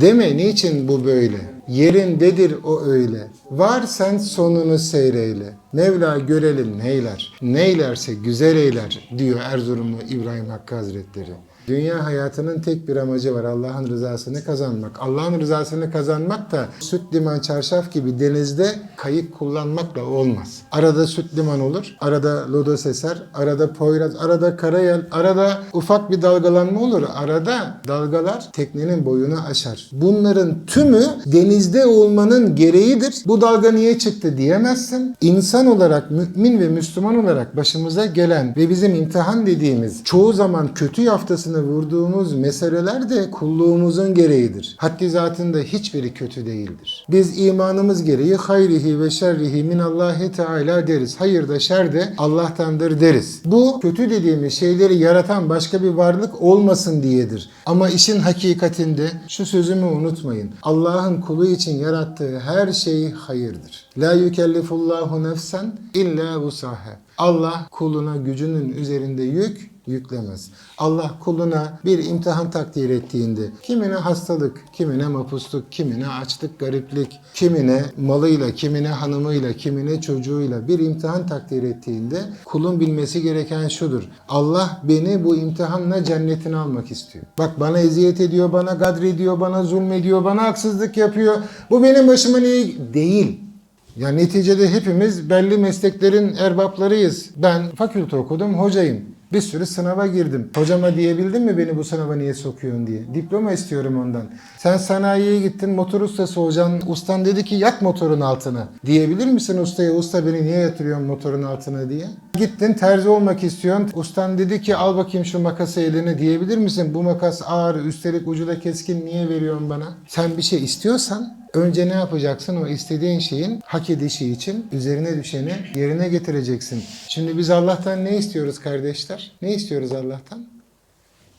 Deme niçin bu böyle? Yerindedir o öyle. Var sen sonunu seyreyle. Mevla görelim neyler. Neylerse güzel eyler diyor Erzurumlu İbrahim Hakkı Hazretleri. Dünya hayatının tek bir amacı var. Allah'ın rızasını kazanmak. Allah'ın rızasını kazanmak da süt liman çarşaf gibi denizde kayık kullanmakla olmaz. Arada süt liman olur, arada lodos eser, arada poyraz, arada karayel, arada ufak bir dalgalanma olur. Arada dalgalar teknenin boyunu aşar. Bunların tümü denizde olmanın gereğidir. Bu dalga niye çıktı diyemezsin. İnsan olarak, mümin ve Müslüman olarak başımıza gelen ve bizim imtihan dediğimiz çoğu zaman kötü yaftasını vurduğumuz meseleler de kulluğumuzun gereğidir. Haddi zatında hiçbiri kötü değildir. Biz imanımız gereği hayrihi ve şerrihi minallahi teala deriz. Hayır da şer de Allah'tandır deriz. Bu kötü dediğimiz şeyleri yaratan başka bir varlık olmasın diyedir. Ama işin hakikatinde şu sözümü unutmayın. Allah'ın kulu için yarattığı her şey hayırdır. La yükellifullahu nefsen illa vusaha. Allah kuluna gücünün üzerinde yük yüklemez. Allah kuluna bir imtihan takdir ettiğinde kimine hastalık, kimine mapusluk, kimine açlık, gariplik, kimine malıyla, kimine hanımıyla, kimine çocuğuyla bir imtihan takdir ettiğinde kulun bilmesi gereken şudur. Allah beni bu imtihanla cennetine almak istiyor. Bak bana eziyet ediyor, bana gadrediyor, bana zulmediyor, bana haksızlık yapıyor. Bu benim başıma niye değil? Ya neticede hepimiz belli mesleklerin erbaplarıyız. Ben fakülte okudum, hocayım. Bir sürü sınava girdim. Hocama diyebildin mi beni bu sınava niye sokuyorsun diye. Diploma istiyorum ondan. Sen sanayiye gittin motor ustası hocan. Ustan dedi ki yat motorun altına. Diyebilir misin ustaya usta beni niye yatırıyorsun motorun altına diye. Gittin terzi olmak istiyorsun. Ustan dedi ki al bakayım şu makası eline diyebilir misin? Bu makas ağır üstelik ucu da keskin niye veriyorsun bana? Sen bir şey istiyorsan Önce ne yapacaksın? O istediğin şeyin hak edişi için üzerine düşeni yerine getireceksin. Şimdi biz Allah'tan ne istiyoruz kardeşler? Ne istiyoruz Allah'tan?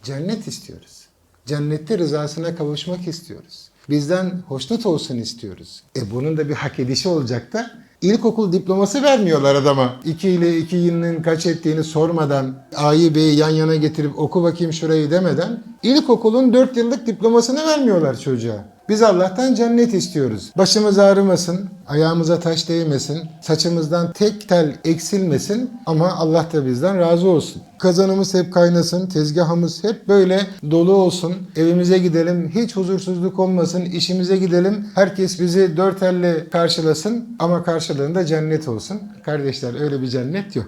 Cennet istiyoruz. Cennette rızasına kavuşmak istiyoruz. Bizden hoşnut olsun istiyoruz. E bunun da bir hak edişi olacak da İlkokul diploması vermiyorlar adama. 2 ile 2 yılının kaç ettiğini sormadan, A'yı B'yi yan yana getirip oku bakayım şurayı demeden ilkokulun 4 yıllık diplomasını vermiyorlar çocuğa. Biz Allah'tan cennet istiyoruz. Başımız ağrımasın, ayağımıza taş değmesin, saçımızdan tek tel eksilmesin ama Allah da bizden razı olsun. Kazanımız hep kaynasın, tezgahımız hep böyle dolu olsun. Evimize gidelim, hiç huzursuzluk olmasın, işimize gidelim. Herkes bizi dört elle karşılasın ama karşılığında cennet olsun. Kardeşler öyle bir cennet yok.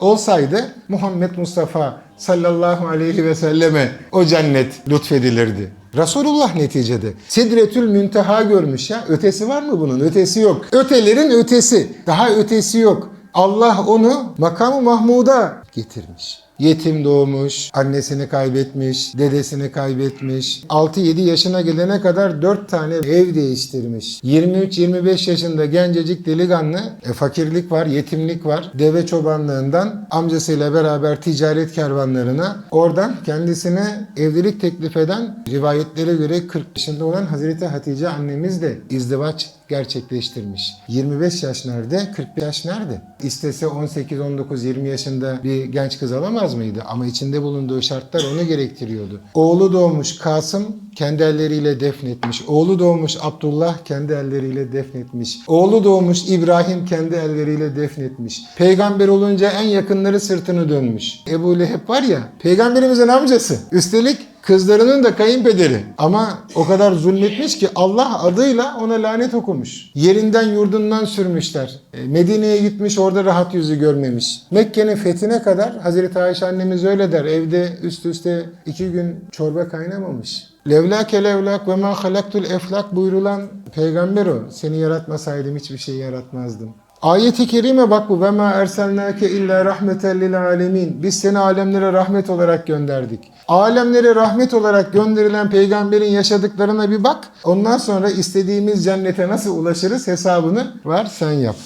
Olsaydı Muhammed Mustafa sallallahu aleyhi ve selleme o cennet lütfedilirdi. Resulullah neticede. Sidretül münteha görmüş ya. Ötesi var mı bunun? Ötesi yok. Ötelerin ötesi. Daha ötesi yok. Allah onu makamı Mahmud'a getirmiş. Yetim doğmuş, annesini kaybetmiş, dedesini kaybetmiş. 6-7 yaşına gelene kadar 4 tane ev değiştirmiş. 23-25 yaşında gencecik delikanlı, e, fakirlik var, yetimlik var. Deve çobanlığından amcasıyla beraber ticaret kervanlarına oradan kendisine evlilik teklif eden rivayetlere göre 40 yaşında olan Hazreti Hatice annemiz de izdivaç gerçekleştirmiş. 25 yaş nerede? 40 yaş nerede? İstese 18, 19, 20 yaşında bir genç kız alamaz mıydı? Ama içinde bulunduğu şartlar onu gerektiriyordu. Oğlu doğmuş Kasım kendi elleriyle defnetmiş. Oğlu doğmuş Abdullah kendi elleriyle defnetmiş. Oğlu doğmuş İbrahim kendi elleriyle defnetmiş. Peygamber olunca en yakınları sırtını dönmüş. Ebu Leheb var ya peygamberimizin amcası. Üstelik Kızlarının da kayınpederi. Ama o kadar zulmetmiş ki Allah adıyla ona lanet okumuş. Yerinden yurdundan sürmüşler. E, Medine'ye gitmiş orada rahat yüzü görmemiş. Mekke'nin fethine kadar Hazreti Ayşe annemiz öyle der. Evde üst üste iki gün çorba kaynamamış. Levlake levlak ve ma halaktul eflak buyurulan peygamber o. Seni yaratmasaydım hiçbir şey yaratmazdım. Ayet-i kerime bak bu erselnake illa rahmeten lil alemin. Biz seni alemlere rahmet olarak gönderdik. Alemlere rahmet olarak gönderilen peygamberin yaşadıklarına bir bak. Ondan sonra istediğimiz cennete nasıl ulaşırız hesabını var sen yap.